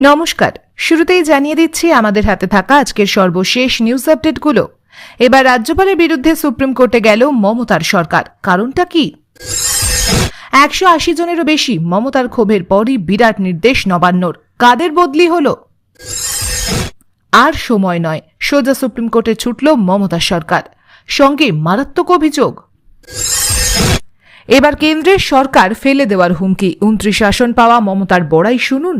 নমস্কার। শুরুতেই জানিয়ে দিচ্ছি আমাদের হাতে থাকা আজকের সর্বশেষ নিউজ আপডেটগুলো এবার রাজ্যপালের বিরুদ্ধে সুপ্রিম কোর্টে গেল মমতার সরকার। কারণটা কি? একশো আশি জনেরও বেশি মমতার ক্ষোভের পরই বিরাট নির্দেশ নবান্নর। কাদের বদলি হলো? আর সময় নয়, সোজা সুপ্রিম কোর্টে ছুটল মমতার সরকার। সঙ্গে মারাত্মক অভিযোগ। এবার কেন্দ্রের সরকার ফেলে দেওয়ার হুমকি। উনত্রিশ আসন পাওয়া মমতার বড়াই শুনুন।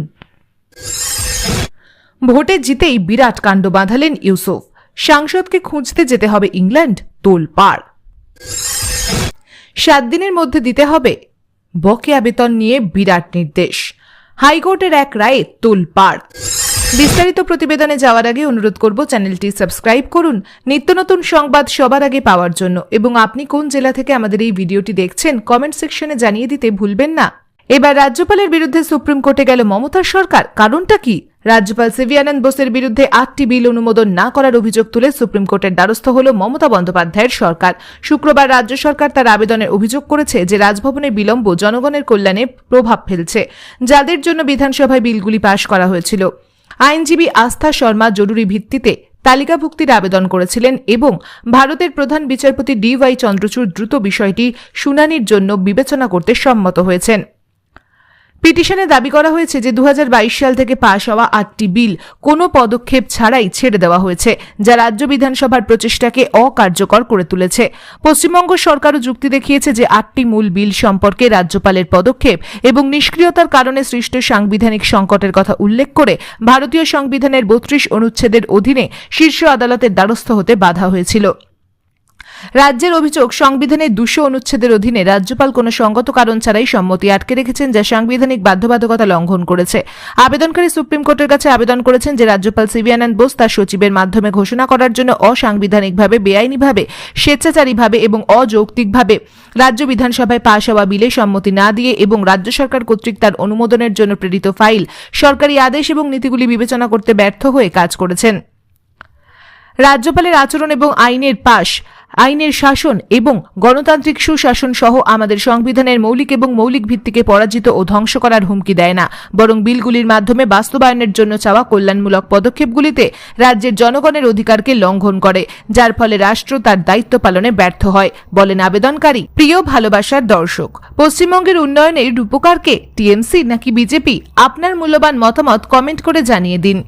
ভোটে জিতেই বিরাট কাণ্ড বাঁধালেন ইউসুফ। সাংসদকে খুঁজতে যেতে হবে ইংল্যান্ড, তোল পার সাত দিনের মধ্যে দিতে হবে বকেয়া বেতন নিয়ে বিরাট নির্দেশ। হাইকোর্টের এক রায়ে তোল পার বিস্তারিত প্রতিবেদনে যাওয়ার আগে অনুরোধ করব চ্যানেলটি সাবস্ক্রাইব করুন। নিত্য নতুন সংবাদ সবার আগে পাওয়ার জন্য। এবং আপনি কোন জেলা থেকে আমাদের এই ভিডিওটি দেখছেন, কমেন্ট সেকশনে জানিয়ে দিতে ভুলবেন না। এবার রাজ্যপালের বিরুদ্ধে সুপ্রিম কোর্টে গেল মমতার সরকার। কারণটা কি? রাজ্যপাল সিভিয়ানন্দ বোসের বিরুদ্ধে আটটি বিল অনুমোদন না করার অভিযোগ তুলে সুপ্রিম কোর্টের দ্বারস্থ হল মমতা বন্দ্যোপাধ্যায়ের সরকার। শুক্রবার রাজ্য সরকার তার আবেদনের অভিযোগ করেছে যে রাজভবনের বিলম্ব জনগণের কল্যাণে প্রভাব ফেলছে, যাদের জন্য বিধানসভায় বিলগুলি পাশ করা হয়েছিল। আইনজীবী আস্থা শর্মা জরুরি ভিত্তিতে তালিকাভুক্তির আবেদন করেছিলেন এবং ভারতের প্রধান বিচারপতি ডি ওয়াই চন্দ্রচূড় দ্রুত বিষয়টি শুনানির জন্য বিবেচনা করতে সম্মত হয়েছেন। পিটিশনে দাবি করা হয়েছে যে দু হাজার বাইশ সাল থেকে পাশ হওয়া আটটি বিল কোনো পদক্ষেপ ছাড়াই ছেড়ে দেওয়া হয়েছে, যা রাজ্য বিধানসভার প্রচেষ্টাকে অকার্যকর করে তুলেছে। পশ্চিমবঙ্গ সরকারও যুক্তি দেখিয়েছে যে আটটি মূল বিল সম্পর্কে রাজ্যপালের পদক্ষেপ এবং নিষ্ক্রিয়তার কারণে সৃষ্ট সাংবিধানিক সংকটের কথা উল্লেখ করে ভারতীয় সংবিধানের বত্রিশ অনুচ্ছেদের অধীনে শীর্ষ আদালতের দ্বারস্থ হতে বাধা হয়েছিল। রাজ্যের অভিযোগ সংবিধানের দুশো অনুচ্ছেদের অধীনে রাজ্যপাল কোনো সঙ্গত কারণ ছাড়াই সম্মতি আটকে রেখেছেন যা সাংবিধানিক বাধ্যবাধকতা লঙ্ঘন করেছে। আবেদনকারী সুপ্রিম কোর্টের কাছে আবেদন করেছেন যে রাজ্যপাল সিবিআনন্দ বোস তার সচিবের মাধ্যমে ঘোষণা করার জন্য অসাংবিধানিকভাবে, বেআইনিভাবে, স্বেচ্ছাচারীভাবে এবং অযৌক্তিকভাবে রাজ্য বিধানসভায় পাশ হওয়া বিলে সম্মতি না দিয়ে এবং রাজ্য সরকার কর্তৃক তার অনুমোদনের জন্য প্রেরিত ফাইল, সরকারি আদেশ এবং নীতিগুলি বিবেচনা করতে ব্যর্থ হয়ে কাজ করেছেন। রাজ্যপালের আচরণ এবং আইনের পাশ, আইনের শাসন এবং গণতান্ত্রিক সুশাসন সহ আমাদের সংবিধানের মৌলিক এবং মৌলিক ভিত্তিকে পরাজিত ও ধ্বংস করার হুমকি দেয় না। বরং বিলগুলির মাধ্যমে বাস্তবায়নের জন্য চাওয়া কল্যাণমূলক পদক্ষেপগুলিতে রাজ্যের জনগণের অধিকারকে লঙ্ঘন করে, যার ফলে রাষ্ট্র তার দায়িত্ব পালনে ব্যর্থ হয়, বলেন আবেদনকারী। প্রিয় ভালোবাসার দর্শক, পশ্চিমবঙ্গের উন্নয়নের রূপকারকে টিএমসি নাকি বিজেপি? আপনার মূল্যবান মতামত কমেন্ট করে জানিয়ে দিন।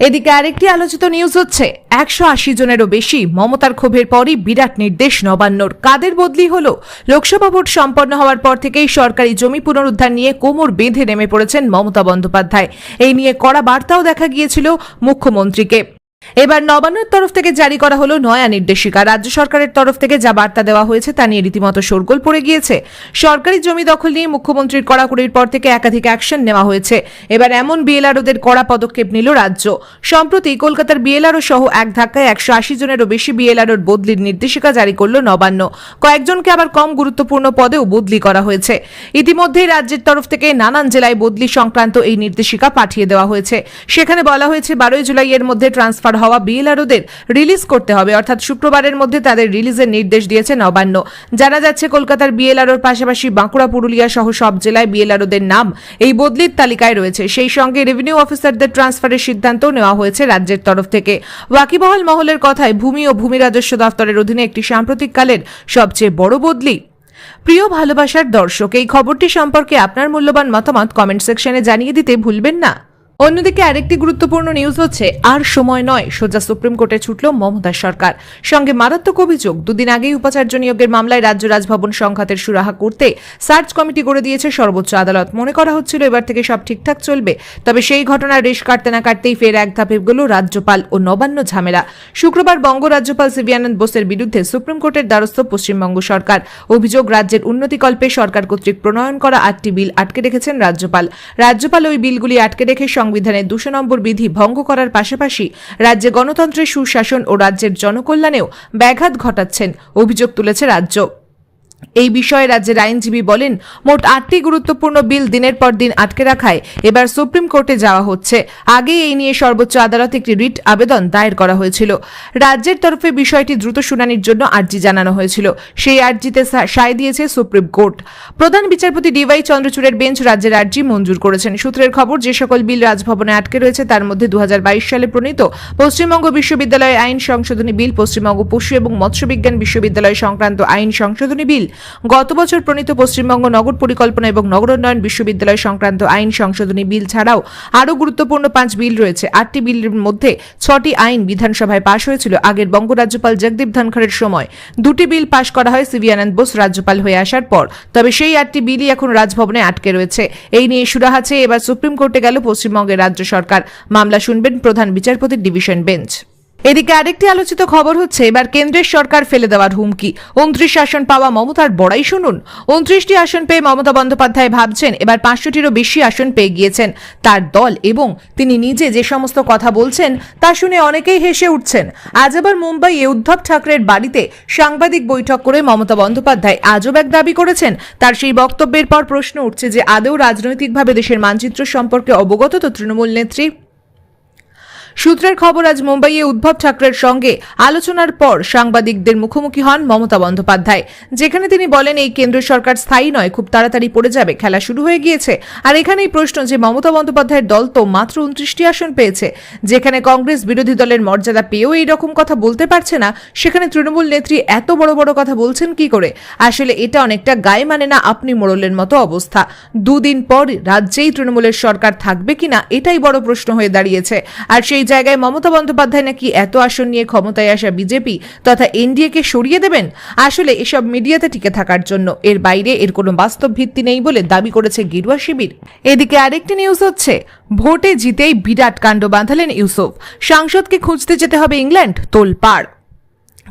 এদিকে আরেকটি আলোচিত নিউজ হচ্ছে, একশো আশি জনেরও বেশি মমতার ক্ষোভের পরই বিরাট নির্দেশ নবান্নর। কাদের বদলি হল? লোকসভা ভোট সম্পন্ন হওয়ার পর থেকেই সরকারি জমি পুনরুদ্ধার নিয়ে কোমর বেঁধে নেমে পড়েছেন মমতা বন্দ্যোপাধ্যায়। এই নিয়ে কড়া বার্তাও দেখা গিয়েছিল মুখ্যমন্ত্রীকে। এবার নবান্নের তরফ থেকে জারি করা হলো নয়া নির্দেশিকা। রাজ্য সরকারের তরফ থেকে যা বার্তা দেওয়া হয়েছে তা নিয়ে রীতিমতো শোরগোল পড়ে গিয়েছে। সরকারি জমি দখল নিয়ে মুখ্যমন্ত্রীর কড়াকড়ির পর থেকে একাধিক অ্যাকশন নেওয়া হয়েছে। এবার এমন বিএলআরওদের কড়া পদক্ষেপ নিল রাজ্য। সম্প্রতি কলকাতার বিএলআরও সহ এক ধাক্কায় একশো আশি জনেরও বেশি বিএলআরওর বদলির নির্দেশিকা জারি করল নবান্ন। কয়েকজনকে আবার কম গুরুত্বপূর্ণ পদেও বদলি করা হয়েছে। ইতিমধ্যেই রাজ্যের তরফ থেকে নানান জেলায় বদলি সংক্রান্ত এই নির্দেশিকা পাঠিয়ে দেওয়া হয়েছে। সেখানে বলা হয়েছে, বারোই জুলাইয়ের মধ্যে ট্রান্সফার হওয়া বিএলআরওদের রিলিজ করতে হবে। অর্থাৎ শুক্রবারের মধ্যে তাদের রিলিজের নির্দেশ দিয়েছে নবান্ন। জানা যাচ্ছে কলকাতার বিএলআরওর পাশাপাশি বাঁকুড়া, পুরুলিয়া সহ সব জেলায় বিএলআরওদের নাম এই বদলির তালিকায় রয়েছে। সেই সঙ্গে রেভিনিউ অফিসারদের ট্রান্সফারের সিদ্ধান্ত নেওয়া হয়েছে রাজ্যের তরফ থেকে। ওয়াকিবহল মহলের কথায় ভূমি ও ভূমি রাজস্ব দফতরের অধীনে একটি সাম্প্রতিককালের সবচেয়ে বড় বদলি। প্রিয় ভালোবাসার দর্শক, এই খবরটি সম্পর্কে আপনার মূল্যবান মতামত কমেন্ট সেকশনে জানিয়ে দিতে ভুলবেন না। অন্যদিকে আরেকটি গুরুত্বপূর্ণ নিউজ হচ্ছে, আর সময় নয়, সোজা সুপ্রিম কোর্টে ছুটল মমতা সরকার। সঙ্গে মারাত্মক অভিযোগ, দুদিন আগেই উপাচার্য নিয়োগের মামলায় রাজ্য রাজভবন সংঘাতের সুরাহা করতে সার্চ কমিটি করে দিয়েছে সর্বোচ্চ আদালত। মনে করা হচ্ছিল এবার থেকে সব ঠিকঠাক চলবে, তবে সেই ঘটনার রেশ কাটতে না কাটতেই ফের এক ধাপে গেল রাজ্যপাল ও নবান্ন ঝামেলা। শুক্রবার বঙ্গ রাজ্যপাল সিবিআনন্দ বোসের বিরুদ্ধে সুপ্রিম কোর্টের দ্বারস্থ পশ্চিমবঙ্গ সরকার। অভিযোগ, রাজ্যের উন্নতিকল্পে সরকার কর্তৃক প্রণয়ন করা আটটি বিল আটকে রেখেছেন রাজ্যপাল। রাজ্যপাল ওই বিলগুলি আটকে রেখে সংবিধানের দুশো নম্বর বিধি ভঙ্গ করার পাশাপাশি রাজ্যে গণতন্ত্রের সুশাসন ও রাজ্যের জনকল্যাণেও ব্যাঘাত ঘটাচ্ছেন, অভিযোগ তুলেছে রাজ্য। এই বিষয়ে রাজ্যের আইনজীবী বলেন, মোট আটটি গুরুত্বপূর্ণ বিল দিনের পর দিন আটকে রাখায় এবার সুপ্রিম কোর্টে যাওয়া হচ্ছে। আগে এই নিয়ে সর্বোচ্চ আদালতে একটি রিট আবেদন দায়ের করা হয়েছিল। রাজ্যের তরফে বিষয়টি দ্রুত শুনানির জন্য আর্জি জানানো হয়েছিল। সেই আর্জিতে সায় দিয়েছে সুপ্রিম কোর্ট। প্রধান বিচারপতি ডিওয়াই চন্দ্রচূড়ের বেঞ্চ রাজ্যের আর্জি মঞ্জুর করেছেন। সূত্রের খবর, যে সকল বিল রাজভবনে আটকে রয়েছে তার মধ্যে দু হাজার বাইশ সালে প্রণীত পশ্চিমবঙ্গ বিশ্ববিদ্যালয় আইন সংশোধনী বিল, পশ্চিমবঙ্গ পশু এবং মৎস্য বিজ্ঞান বিশ্ববিদ্যালয় সংক্রান্ত আইন সংশোধনী বিল গত বছর প্রণীত পশ্চিমবঙ্গ নগর পরিকল্পনা এবং নগরোন্নয়ন বিশ্ববিদ্যালয় সংক্রান্ত আইন সংশোধনী বিল ছাড়াও আরও গুরুত্বপূর্ণ পাঁচ বিল রয়েছে। আটটি বিলের মধ্যে ছটি আইন বিধানসভায় পাশ হয়েছিল। আগের বঙ্গ রাজ্যপাল জগদীপ ধনখড়ের সময় দুটি বিল পাশ করা হয় সিভি আনন্দ বোস রাজ্যপাল হয়ে আসার পর। তবে সেই আটটি বিলই এখন রাজভবনে আটকে রয়েছে। এই নিয়ে সুরাহা এবার সুপ্রিম কোর্টে গেল পশ্চিমবঙ্গের রাজ্য সরকার। মামলা শুনবেন প্রধান বিচারপতির ডিভিশন বেঞ্চ। এদিকে আরেকটি আলোচিত খবর হচ্ছে, এবার কেন্দ্রের সরকার ফেলে দেওয়ার হুমকি। উনত্রিশ আসন পাওয়া মমতার বড়াই শুনুন। উনত্রিশটি আসন পেয়ে মমতা বন্দ্যোপাধ্যায় ভাবছেন, এবার পাঁচশোটিরও বেশি আসন পেয়ে গিয়েছেন তার দল এবং তিনি নিজে যে সমস্ত কথা বলছেন তা শুনে অনেকেই হেসে উঠছেন। আজ আবার মুম্বাইয়ে উদ্ধব ঠাকরের বাড়িতে সাংবাদিক বৈঠক করে মমতা বন্দ্যোপাধ্যায় আজব এক দাবি করেছেন। তার সেই বক্তব্যের পর প্রশ্ন উঠছে যে, আদৌ রাজনৈতিকভাবে দেশের মানচিত্র সম্পর্কে অবগত তো তৃণমূল নেত্রী সূত্রের খবর, আজ মুম্বাইয়ে উদ্ধব ঠাকরের সঙ্গে আলোচনার পর সাংবাদিকদের মুখোমুখি হন মমতা বন্দ্যোপাধ্যায়। যেখানে তিনি বলেন, এই কেন্দ্র সরকার স্থায়ী নয়, খুব তাড়াতাড়ি পড়ে যাবে, খেলা শুরু হয়ে গিয়েছে। আর এখানেই প্রশ্ন যে, মমতা বন্দ্যোপাধ্যায়ের দল তো মাত্র উনত্রিশটি আসন পেয়েছে, যেখানে কংগ্রেস বিরোধী দলের মর্যাদা পেয়েও এই রকম কথা বলতে পারছে না। সেখানে তৃণমূল নেত্রী এত বড় বড় কথা বলছেন কি করে? আসলে এটা অনেকটা গায়ে মানে না, আপনি মোড়লের মতো অবস্থা। দুদিন পর রাজ্যেই তৃণমূলের সরকার থাকবে কিনা, এটাই বড় প্রশ্ন হয়ে দাঁড়িয়েছে। আর সেই জায়গায় মমতা বন্দ্যোপাধ্যায় নাকি এত আসন নিয়ে ক্ষমতায় আসা বিজেপি তথা এনডিএকে সরিয়ে দেবেন? আসলে এসব মিডিয়াতে টিকে থাকার জন্য এর বাইরে এর কোনো বাস্তব ভিত্তি নেই বলে দাবি করেছে গেরুয়া শিবির। এদিকে আরেকটি নিউজ হচ্ছে, ভোটে জিতেই বিরাট কাণ্ড বাঁধালেন ইউসুফ। সাংসদকে খুঁজতে যেতে হবে ইংল্যান্ড, তোলপাড়।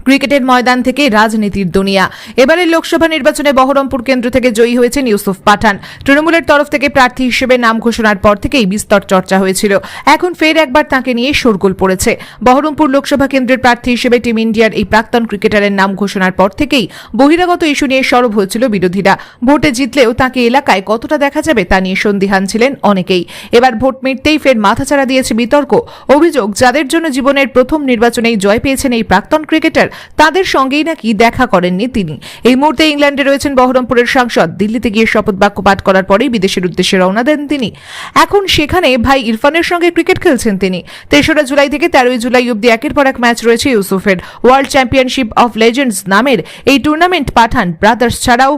ক্রিকেটের ময়দান থেকে রাজনীতির দুনিয়া। এবারের লোকসভা নির্বাচনে বহরমপুর কেন্দ্র থেকে জয়ী হয়েছেন ইউসুফ পাঠান। তৃণমূলের তরফ থেকে প্রার্থী হিসেবে নাম ঘোষণার পর থেকেই বিস্তর চর্চা হয়েছিল। এখন ফের একবার তাকে নিয়ে শোরগোল পড়েছে। বহরমপুর লোকসভা কেন্দ্রের প্রার্থী হিসেবে টিম ইন্ডিয়ার এই প্রাক্তন ক্রিকেটারের নাম ঘোষণার পর থেকেই বহিরাগত ইস্যু নিয়ে সরব হয়েছিল বিরোধীরা। ভোটে জিতলেও তাকে এলাকায় কতটা দেখা যাবে তা নিয়ে সন্দিহান ছিলেন অনেকেই। এবার ভোট মিটতেই ফের মাথাচাড়া দিয়েছে বিতর্ক। অভিযোগ, যাদের জন্য জীবনের প্রথম নির্বাচনেই জয় পেয়েছেন এই প্রাক্তন ক্রিকেটার তাদের সঙ্গেই নাকি দেখা করেননি তিনি। এই মুহূর্তে ইংল্যান্ডে রয়েছেন বহরমপুরের সাংসদ। দিল্লিতে গিয়ে শপথ বাক্য পাঠ করার পরেই বিদেশের উদ্দেশ্যে রওনা দেন তিনি। এখন সেখানে ভাই ইরফানের সঙ্গে ক্রিকেট খেলছেন তিনি। তেসরা জুলাই থেকে তেরোই জুলাই অব্দি একের পর এক ম্যাচ রয়েছে ইউসুফের। ওয়ার্ল্ড চ্যাম্পিয়নশিপ অফ লেজেন্ডস নামের এই টুর্নামেন্ট পাঠান ব্রাদার্স ছাড়াও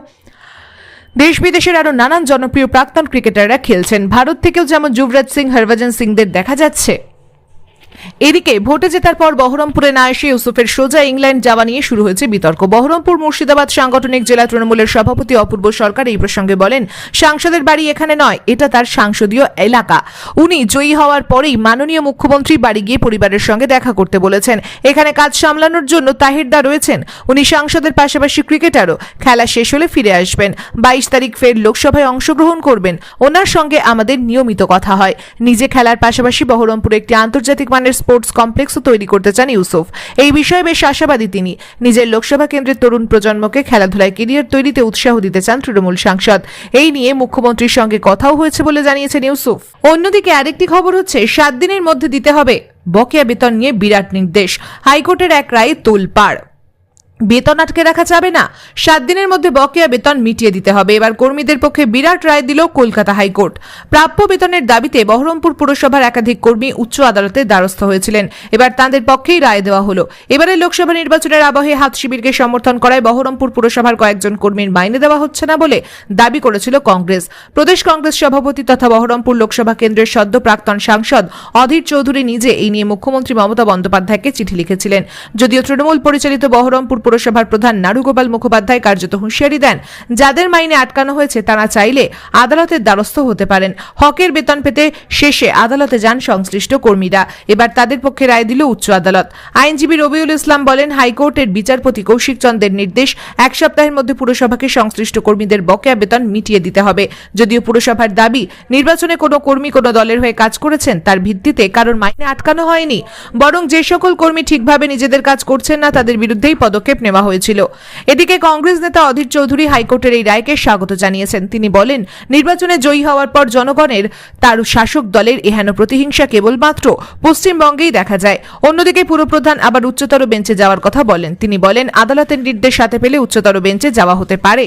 দেশ বিদেশের আরও নানান জনপ্রিয় প্রাক্তন ক্রিকেটাররা খেলছেন। ভারত থেকেও যেমন যুবরাজ সিং, হরভজন সিংদের দেখা যাচ্ছে। এদিকে ভোটে জেতার পর বহরমপুরে না এসে ইউসুফের সোজা ইংল্যান্ড যাওয়া নিয়ে শুরু হয়েছে বিতর্ক। বহরমপুর মুর্শিদাবাদ সাংগঠনিক জেলা তৃণমূলের সভাপতি অপূর্ব সরকার এই প্রসঙ্গে বলেন, সাংসদের বাড়ি এখানে নয়, এটা তার সাংসদীয় এলাকা। উনি জয়ী হওয়ার পরেই মাননীয় মুখ্যমন্ত্রী বাড়ি গিয়ে পরিবারের সঙ্গে দেখা করতে বলেছেন, এখানে কাজ সামলানোর জন্য তাহিরদা রয়েছেন। উনি সাংসদের পাশাপাশি ক্রিকেটারও। খেলা শেষ হলে ফিরে আসবেন। বাইশ তারিখ ফের লোকসভায় অংশগ্রহণ করবেন। ওনার সঙ্গে আমাদের নিয়মিত কথা হয়। নিজে খেলার পাশাপাশি বহরমপুরে একটি আন্তর্জাতিক মানের স্পোর্টস কমপ্লেক্সও তৈরি করতে চান ইউসুফ। এই বিষয়ে বেশ আশাবাদী তিনি। নিজের লোকসভা কেন্দ্রের তরুণ প্রজন্মকে খেলাধুলায় কেরিয়ার তৈরিতে উৎসাহ দিতে চান তৃণমূল সাংসদ। এই নিয়ে মুখ্যমন্ত্রীর সঙ্গে কথাও হয়েছে বলে জানিয়েছেন ইউসুফ। অন্যদিকে আরেকটি খবর হচ্ছে, সাত দিনের মধ্যে দিতে হবে বকেয়া বেতন নিয়ে বিরাট নির্দেশ। হাইকোর্টের এক রায়ে তোলপাড়। বেতন আটকে রাখা যাবে না। সাত দিনের মধ্যে বকেয়া বেতন মিটিয়ে দিতে হবে। এবার কর্মীদের পক্ষে বিরাট রায় দিল কলকাতা হাইকোর্ট। প্রাপ্য বেতনের দাবিতে বহরমপুর পুরসভার একাধিক কর্মী উচ্চ আদালতে দ্বারস্থ হয়েছিলেন। এবার তাদের পক্ষেই রায় দেওয়া হলো। এবারে লোকসভা নির্বাচনের আবহে হাত শিবিরকে সমর্থন করায় বহরমপুর পুরসভার কয়েকজন কর্মীর মাইনে দেওয়া হচ্ছে না বলে দাবি করেছিল কংগ্রেস। প্রদেশ কংগ্রেস সভাপতি তথা বহরমপুর লোকসভা কেন্দ্রের সদ্য প্রাক্তন সাংসদ অধীর চৌধুরী নিজে এই নিয়ে মুখ্যমন্ত্রী মমতা বন্দ্যোপাধ্যায়কে চিঠি লিখেছিলেন। যদিও তৃণমূল পরিচালিত বহরমপুর পুরসভার প্রধান নারুগোপাল মুখোপাধ্যায় কার্যত হুঁশিয়ারি দেন। যাদের মাইনে আটকানো হয়েছে, তারা চাইলে আদালতের দ্বারস্থ হতে পারেন। হকের বেতন পেতে শেষে আদালতে যান সংশ্লিষ্ট কর্মীরা। এবার তাদের পক্ষে রায় দিল উচ্চ আদালত। আইনজীবী রবিউল ইসলাম বলেন, হাইকোর্টের বিচারপতি কৌশিক চন্দ্রের নির্দেশ, এক সপ্তাহের মধ্যে পুরসভাকে সংশ্লিষ্ট কর্মীদের বকেয়া বেতন মিটিয়ে দিতে হবে। যদিও পুরসভার দাবি, নির্বাচনে কোনো কর্মী কোনো দলের হয়ে কাজ করেছেন, তার ভিত্তিতে কারোর মাইনে আটকানো হয়নি। বরং যে সকল কর্মী ঠিকভাবে নিজেদের কাজ করছেন না, তাদের বিরুদ্ধেই পদক্ষেপ হস্তক্ষেপ নেওয়া হয়েছিল। এদিকে কংগ্রেস নেতা অধীর চৌধুরী হাইকোর্টের এই রায়কে স্বাগত জানিয়েছেন। তিনি বলেন, নির্বাচনে জয়ী হওয়ার পর জনগণের, তার শাসক দলের এহেন প্রতিহিংসা কেবলমাত্র পশ্চিমবঙ্গেই দেখা যায়। অন্যদিকে পুরপ্রধান আবার উচ্চতর বেঞ্চে যাওয়ার কথা বলেন। তিনি বলেন, আদালতের নির্দেশ সাথে পেলে উচ্চতর বেঞ্চে যাওয়া হতে পারে।